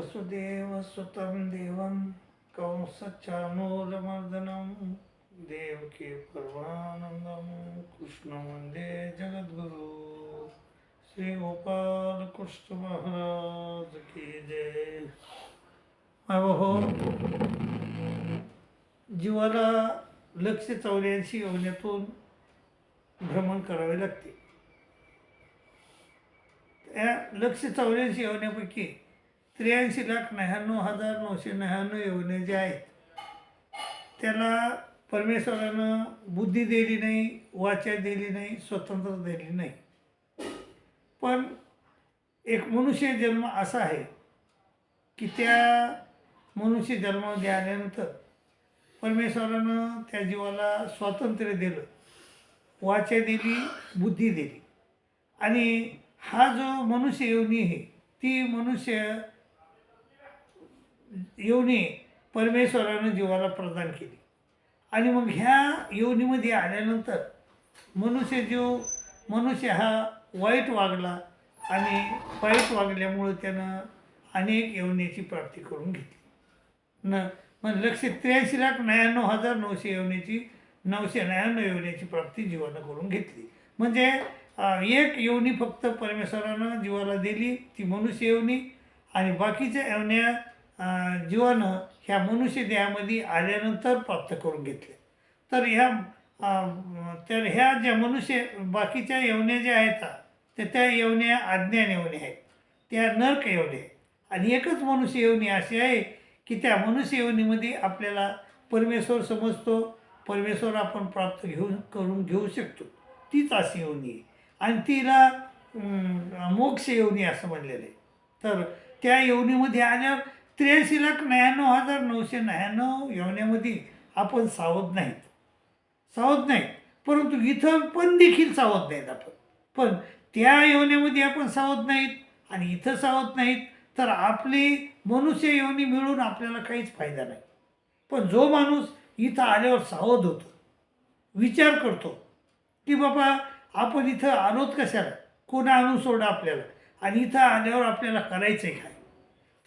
वसुदेवसुतं देवं के देवकी परमानन्दं कृष्णवन्दे जगद्गुरु। श्रीगोपाल कृष्ण महाराज की जय। हो जीवाला लक्ष चौऱ्याऐंशी योजनेतून भ्रमण करावे लागते. त्या लक्ष चौऱ्याऐंशी योजनेपैकी त्र्याऐंशी लाख नव्याण्णव हजार नऊशे नव्याण्णव योजने जे आहेत त्याला परमेश्वरानं बुद्धी दिली नाही वाचा दिली नाही स्वतंत्र दिली नाही. पण एक मनुष्य जन्म असा आहे की त्या मनुष्य जन्मामध्ये आल्यानंतर परमेश्वरानं त्या जीवाला स्वातंत्र्य दिलं वाचा दिली बुद्धी दिली. आणि हा जो मनुष्य योनी आहे ती मनुष्य योनी परमेश्वरानं जीवाला प्रदान केली. आणि मग ह्या योनीमध्ये आल्यानंतर मनुष्य जीव मनुष्य हा वाईट वागला आणि वाईट वागल्यामुळं त्यानं अनेक यवनेची प्राप्ती करून घेतली. न मग लक्ष त्र्याऐंशी लाख नव्याण्णव हजार नऊशे यवनेची नऊशे नव्याण्णव यवनेची प्राप्ती जीवानं करून घेतली. म्हणजे एक यवनी फक्त परमेश्वरानं जीवाला दिली ती मनुष्य यवनी आणि बाकीच्या यवन्या जीवानं ह्या मनुष्य देहामध्ये आल्यानंतर प्राप्त करून घेतले. तर ह्या तर ह्या ज्या मनुष्य बाकीच्या यवन्या ज्या आहेत तर त्या यवन्या अज्ञान यवन्या आहेत. त्या नर्क येवण्या आणि एकच मनुष्य योनी अशी आहे की त्या मनुष्य योनीमध्ये आपल्याला परमेश्वर समजतो परमेश्वर आपण प्राप्त घेऊन करून घेऊ शकतो. तीच अशी योनी आहे. आणि तिला मोक्ष योनी असं म्हणलेलं आहे. तर त्या योनीमध्ये आल्यावर त्र्याऐंशी लाख नव्याण्णव हजार नऊशे नव्याण्णव येवण्यामध्ये आपण सावध नाहीत. सावध नाहीत. परंतु इथं पण देखील सावध नाहीत आपण. पण त्या योनीमध्ये आपण सावध नाहीत आणि इथं सावध नाहीत तर आपली मनुष्य योनी मिळून आपल्याला काहीच फायदा नाही. पण जो माणूस इथं आल्यावर सावध होतो विचार करतो की बाबा आपण इथं आलोत कशाला? कोणा आणून सोडा आपल्याला? आणि इथं आल्यावर आपल्याला करायचं आहे काय?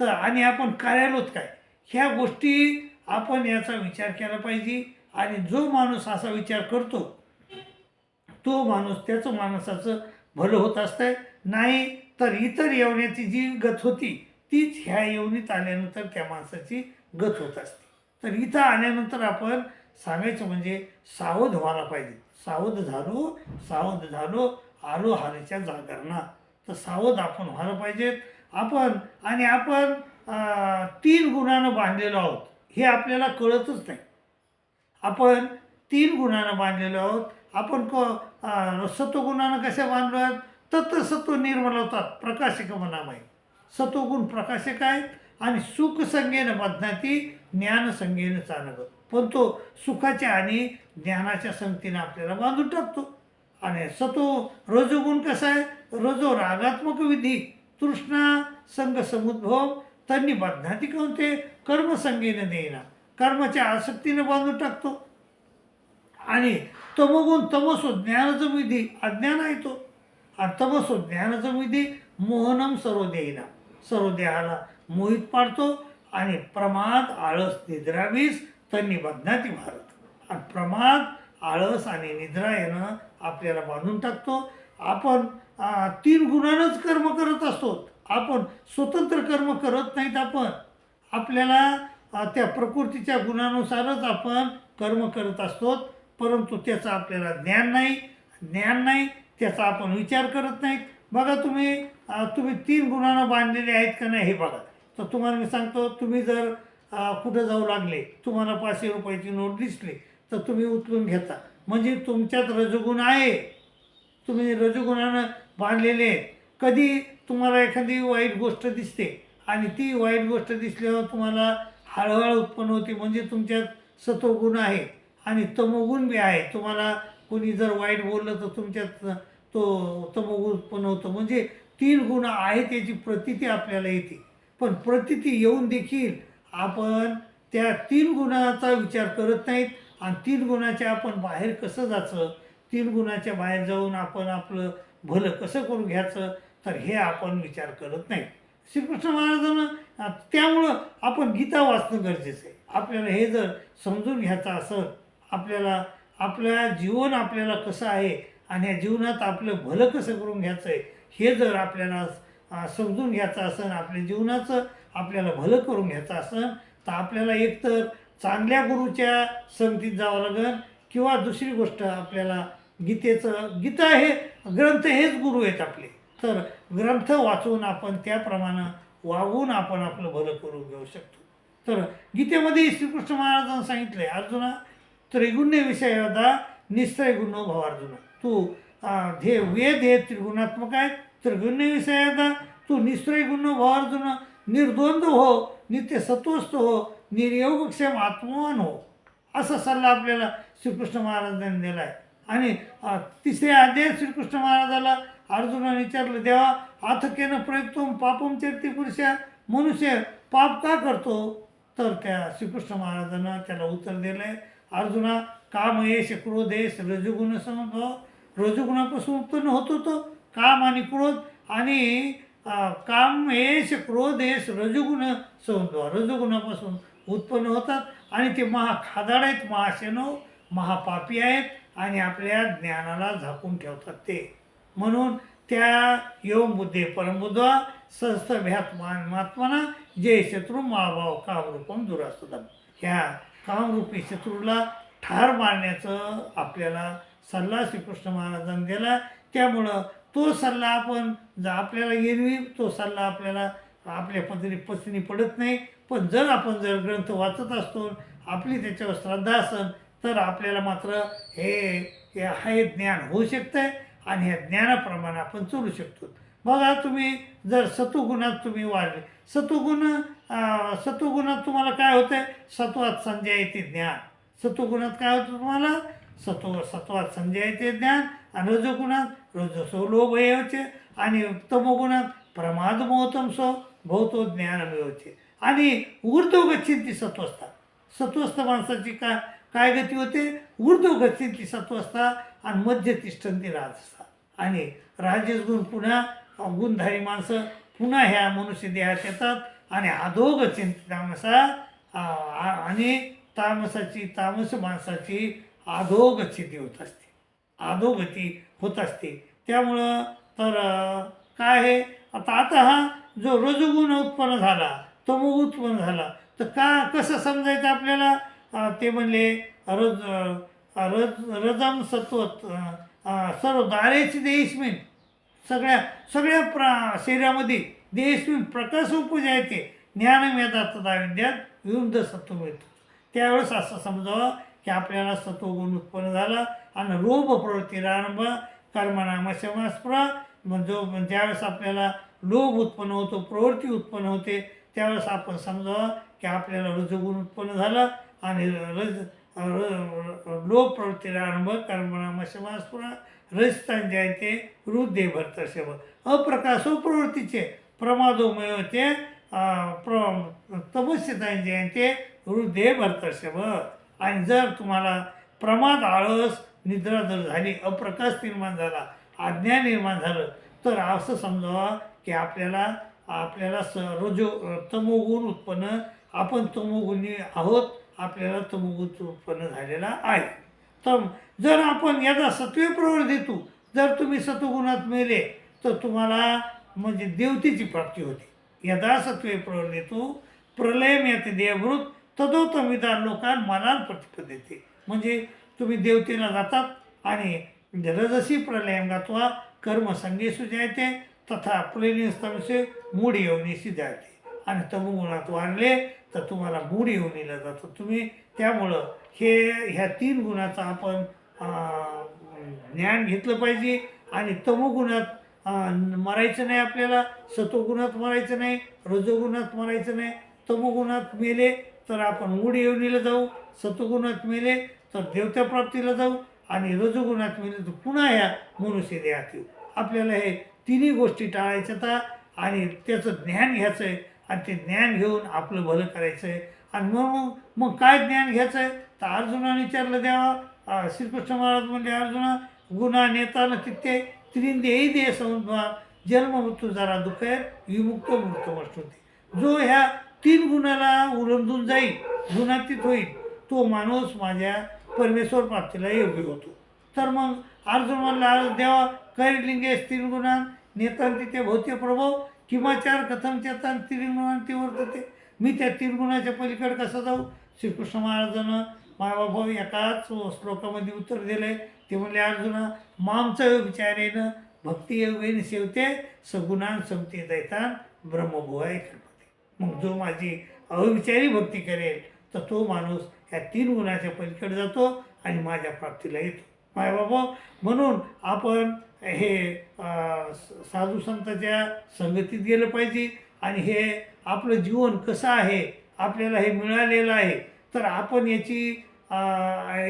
तर आणि आपण करायलोत काय? ह्या गोष्टी आपण याचा विचार केला पाहिजे. आणि जो माणूस असा विचार करतो तो माणूस त्याचं माणसाचं भलं होत असतं नाही तर इतर येवण्याची जी गत होती तीच ह्या येवणीत आल्यानंतर त्या माणसाची गत होत असते. तर इथं आल्यानंतर आपण सांगायचं म्हणजे सावध व्हायला पाहिजे. सावध झालो सावध झालो आलो हारीच्या जागरणा तर सावध आपण व्हायला पाहिजेत. आपण आणि आपण तीन गुणानं बांधलेलो आहोत हे आपल्याला कळतच नाही. आपण तीन गुणानं बांधलेलो आहोत आपण क सत्वगुणानं कशा बांधलो आहोत? तत्व सत्व निर्मल होतात प्रकाशक मनामय. सत्वगुण प्रकाशक आहेत आणि सुख संगेनं बदनाती ज्ञान संगेनं पण तो सुखाच्या आणि ज्ञानाच्या संगतीनं आपल्याला बांधून टाकतो. आणि सतो रजोगुण कसा आहे? रजो रागात्मक विधी. तृष्णा संग समुद्भव त्यांनी बदनाती कोणते? कर्मसंगीनं देईना कर्माच्या आसक्तीनं बांधून टाकतो. आणि तमोगुण तमसो ज्ञानाचं विधी अज्ञान आहे तो. आणि तमसो ज्ञानाचं विधी मोहनम सर्व देईना सर्व देहाला मोहित पाडतो आणि प्रमाद आळस निद्रावीस त्यांनी बदनाती भारत. आणि प्रमाद आळस आणि निद्रा यानं आपल्याला बांधून टाकतो. आपण तीन गुणानंच कर्म करत असतो. आपण स्वतंत्र कर्म करत नाहीत आपण. आपल्याला त्या प्रकृतीच्या गुणानुसारच आपण कर्म करत असतो. परंतु त्याचं आपल्याला ज्ञान नाही. ज्ञान नाही त्याचा आपण विचार करत नाहीत बघा तुम्ही तुम्ही तीन गुणानं बांधलेले आहेत का नाही हे बघा. तर तुम्हाला मी सांगतो तुम्ही जर कुठं जाऊ लागले तुम्हाला पाचशे रुपयाची नोट दिसली तर तुम्ही उचलून घेता. म्हणजे तुमच्यात रजगुण आहे. तुम्ही रजोगुणानं बांधलेले आहेत. कधी तुम्हाला एखादी वाईट गोष्ट दिसते आणि ती वाईट गोष्ट दिसल्यावर तुम्हाला हळहळ उत्पन्न होते म्हणजे तुमच्यात सत्वगुण आहे आणि तमोगुण बी आहे. तुम्हाला कोणी जर वाईट बोललं तर तुमच्यात तो तमोगुण उत्पन्न होतो. म्हणजे तीन गुण आहेत त्याची प्रतिती आपल्याला येते. पण प्रतिती येऊन देखील आपण त्या तीन गुणाचा विचार करत नाहीत आणि तीन गुणाच्या आपण बाहेर कसं जायचं गुणाच्या बाहेर जाऊन आपण आपलं भलं कसं करून घ्यायचं तर हे आपण विचार करत नाही. श्रीकृष्ण महाराजांना त्यामुळं आपण गीता वाचणं गरजेचं आहे. आपल्याला हे जर समजून घ्यायचं असं आपल्याला आपल्या जीवन आपल्याला कसं आहे आणि या जीवनात आपलं भलं कसं करून घ्यायचं आहे हे जर आपल्याला समजून घ्यायचं असेल आपल्या जीवनाचं आपल्याला भलं करून घ्यायचं असेल तर आपल्याला एकतर चांगल्या गुरुच्या संगतीत जावं लागेल किंवा दुसरी गोष्ट आपल्याला गीतेचं गीता हे ग्रंथ हेच गुरु आहेत आपले. तर ग्रंथ वाचून आपण त्याप्रमाणे वागून आपण आपलं भलं करून घेऊ शकतो. तर गीतेमध्ये श्रीकृष्ण महाराजांनी सांगितलंय अर्जुना त्रिगुण्य विषयादा निस्त्रय भाव अर्जुना तू हे वेद हे त्रिगुणात्मक आहेत. त्रिगुण्यविषयदा तू निस्त्रय भाव अर्जुन निर्द्वंद हो नित्य सत्वस्त हो निर्योगक्षेम आत्मवान हो. असा सल्ला आपल्याला श्रीकृष्ण महाराजांनी दिला आहे आणि तिसरे तिसऱ्या अध्यायात श्रीकृष्ण महाराजाला अर्जुनाने विचारलं देवा आथकेनं प्रयुक्तम पापम चरती पुरुष मनुष्य पाप का करतो? तर त्या श्रीकृष्ण महाराजांना त्याला उत्तर दिलं आहे अर्जुना काम येश क्रोध रजुगुण रजगुण समभाव रजगुणापासून उत्पन्न होतो तो काम आणि क्रोध आणि काम यश क्रोधेश रजुगुण रजगुण समभाव रजगुणापासून उत्पन्न होतात आणि ते महाखादाड आहेत महाशनो महापापी आहेत. आणि आपल्या ज्ञानाला झाकून ठेवतात ते. म्हणून त्या योम बुद्धे परमबुद्धा सहस्त्रभ्यात महात्माना जे शत्रू महाभाव कामरूपम दुरासुदम ह्या कामरूपी शत्रूला ठार मारण्याचं आपल्याला सल्ला श्रीकृष्ण महाराजांनी दिला. त्यामुळं तो सल्ला आपण जर आपल्याला एरवी तो सल्ला आपल्याला आपल्या पत्नी पत्नी पडत नाही. पण जर आपण जर ग्रंथ वाचत असतो आपली त्याच्यावर श्रद्धा असेल तर आपल्याला मात्र हे हे ज्ञान होऊ शकतं आहे आणि ह्या ज्ञानाप्रमाणे आपण चलू शकतो. बघा तुम्ही जर सत्वगुणात तुम्ही वाढले सत्वगुण अं, सत्वगुणात तुम्हाला काय होतं आहे सत्वात संजय येते ज्ञान. सत्वगुणात काय होतं तुम्हाला? सत्व सत्वात संजय येते ज्ञान आणि रजोगुणात रजसो लोभ येवचे आणि तमोगुणात प्रमाद मोहतम सो भवतो ज्ञान मिळवते आणि ऊर्ध्वगच्छिंती सत्वस्था. सत्वस्थ माणसाची का काय गती होते? ऊर्ध्व सत्व असता आणि मध्य तिष्ठंती राजस्था आणि राजस गुण पुन्हा गुणधारी माणसं पुन्हा ह्या मनुष्य देहात येतात आणि अधोग तामसा आणि तामसाची तामस माणसाची अधोगती होत असते. अधोगती होत असते. त्यामुळं तर काय आहे? आता आता हा जो रजोगुण उत्पन्न झाला तमोगुण उत्पन्न झाला तर का कसं समजायचं आपल्याला? ते म्हणले रज रज रजम सत्वत सर्व दारेच देशमिन सगळ्या सगळ्या प्र शरीरामध्ये देशमिन प्रकाश उपजा येते ज्ञान मेधात तदा विद्यात विरुद्ध सत्व मिळतो त्यावेळेस असं समजावं की आपल्याला सत्वगुण उत्पन्न झाला आणि लोभ प्रवृत्ती आरंभ कर्मनामशमास्प्रा म्हणजे ज्यावेळेस आपल्याला लोभ उत्पन्न होतो प्रवृत्ती उत्पन्न होते त्यावेळेस आपण समजावं की आपल्याला रजगुण उत्पन्न झालं. आणि रज र- लोभ प्रवृत्ती आरंभ कर्मनामशमास्प्रा रजतान जयते हृदय भरतशव अप्रकाशो प्रवृत्तीचे प्रमादोमय होते प्र तपस्यतान जयंते हृदय भरतशव आणि जर तुम्हाला प्रमाद आळस निद्रा जर झाली अप्रकाश निर्माण झाला अज्ञान निर्माण झालं तर असं समजावा की आपल्याला आपल्याला स रजो तमोगुण उत्पन्न आपण तमोगुणी आहोत आपल्याला तमगुच उत्पन्न झालेला आहे. तर जर आपण याचा सत्वे प्रवृत्तीतू जर तुम्ही सत्वगुणात मेले तर तुम्हाला म्हणजे देवतेची प्राप्ती होते. यदा सत्वे प्रवृत्तीतू प्रलय येते देवभूत तदोतमिदार लोकां मनात प्रतिपदेते म्हणजे तुम्ही देवतेला जातात आणि रजसी प्रलयम गत्वा कर्मसंगे सुजायते तथा प्लेनिस्तमसे मूढ येवनीशी जायते. आणि तमोगुणात वाढले तर तुम्हाला गुण येऊन दिला जातं. तुम्ही त्यामुळं हे ह्या तीन गुणाचा आपण ज्ञान घेतलं पाहिजे. आणि तमोगुणात मरायचं नाही आपल्याला सतोगुणात मरायचं नाही रजोगुणात मरायचं नाही. तमोगुणात मेले तर आपण मूड येवनीला जाऊ. सतोगुणात मेले तर देवता प्राप्तीला जाऊ. आणि रजोगुणात मेले तर पुन्हा ह्या मनुष्य देहात येऊ. आपल्याला हे तिन्ही गोष्टी टाळायच्या आणि त्याचं ज्ञान घ्यायचं आहे आणि ते ज्ञान घेऊन आपलं भलं करायचं आहे आणि मग मग काय ज्ञान घ्यायचं आहे तर अर्जुनाने विचारलं देवा श्रीकृष्ण महाराज म्हणजे अर्जुना गुन्हा नेताना तिथे त्रिंदेही दे समुद्रा जन्म मृत्यू जरा दुःख आहे विमुक्त मृत्यू होते जो ह्या तीन गुणाला उलंदून जाईल गुणातीत होईल तो माणूस माझ्या परमेश्वर प्राप्तीला योग्य होतो. तर मग अर्जुन म्हणला देवा कैलिंगेस तीन गुणान नेतान तिथे भौत्य प्रभाव किंवाचार कथम चेतन तीन गुणांती वर्तते मी त्या तीन गुणाच्या पलीकडे कसं जाऊ? श्रीकृष्ण महाराजानं मायबाभाऊ एकाच श्लोकामध्ये उत्तर दिलं आहे ते म्हणले अर्जुना मामचं विचारेनं भक्ती योगेन सेवते सगुणान समते दैतान ब्रह्मभुवाय कल्पते मग जो माझी अविचारी भक्ती करेल तर तो माणूस ह्या तीन गुणाच्या पलीकडे जातो आणि माझ्या प्राप्तीला येतो. माय बाबा म्हणून आपण हे अं, साधू संतांच्या संगतीत गेलं पाहिजे. आणि हे आपलं जीवन कसं आहे आपल्याला हे मिळालेलं आहे तर आपण याची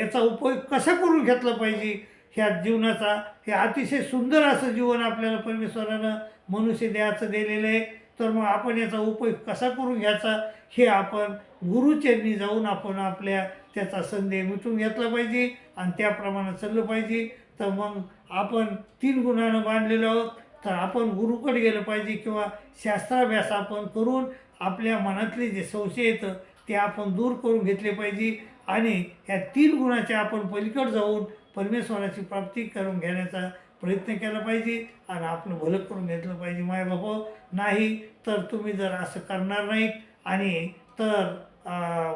याचा उपयोग कसा करून घेतला पाहिजे? ह्या जीवनाचा हे अतिशय सुंदर असं जीवन आपल्याला परमेश्वरानं मनुष्य देहाचं दिलेलं आहे. तर मग आपण याचा उपयोग कसा करून घ्यायचा? हे आपण गुरुचरणी जाऊन आपण आपल्या त्याचा संदेह उचून घेतला पाहिजे आणि त्याप्रमाणे चाललं पाहिजे. तर मग आपण तीन गुणानं बांधलेलो आहोत. तर आपण गुरुकडे गेलं पाहिजे किंवा शास्त्राभ्यास आपण करून आपल्या मनातले जे संशय येतं ते आपण दूर करून घेतले पाहिजे. आणि ह्या तीन गुणाच्या आपण पलीकड जाऊन परमेश्वराची प्राप्ती करून घेण्याचा प्रयत्न केला पाहिजे आणि आपलं भलं करून घेतलं पाहिजे माय बाबा नाही तर तुम्ही जर असं करणार नाहीत आणि तर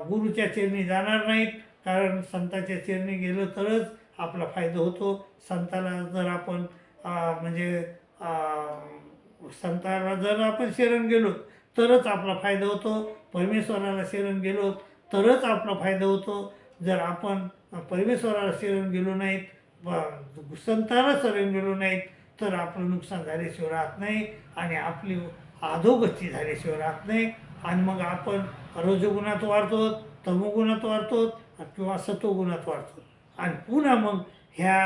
गुरुच्या चरणी जाणार नाहीत. कारण संताच्या चरणी गेलं तरच आपला फायदा होतो. संताला जर आपण म्हणजे संताला जर आपण शरण गेलो तरच आपला फायदा होतो. परमेश्वराला शरण गेलो तरच आपला फायदा होतो. जर आपण परमेश्वराला शरण गेलो नाहीत संताला शरण गेलो नाहीत तर आपलं नुकसान झाल्याशिवाय राहत नाही आणि आपली अधोगती झाल्याशिवाय राहत नाही. आणि मग आपण रजोगुणात वाढतो तमोगुणात वाढतो किंवा सतोगुणात वाढतो आणि पुन्हा मग ह्या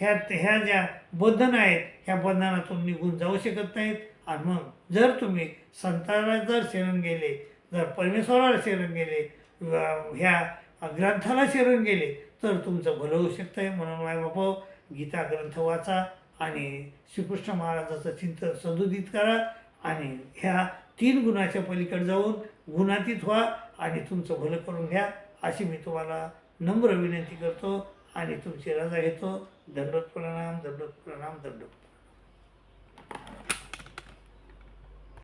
ह्या ह्या ज्या बंधन आहेत ह्या बंधनातून निघून जाऊ शकत नाहीत. आणि मग जर तुम्ही संताला जर शरण गेले जर परमेश्वराला शरण गेले ह्या ग्रंथाला शरण गेले तर तुमचं भलं होऊ शकतं आहे म्हणून माय बापा गीता ग्रंथ वाचा आणि श्रीकृष्ण महाराजाचं चिंतन सदुदित करा आणि ह्या तीन गुणाच्या पलीकडे जाऊन गुणातीत व्हा आणि तुमचं भलं करून घ्या अशी मी तुम्हाला नम्र विनंती करतो आणि तुमची रजा घेतो. दंडोत प्रणाम दंडोत प्रणाम दंडोत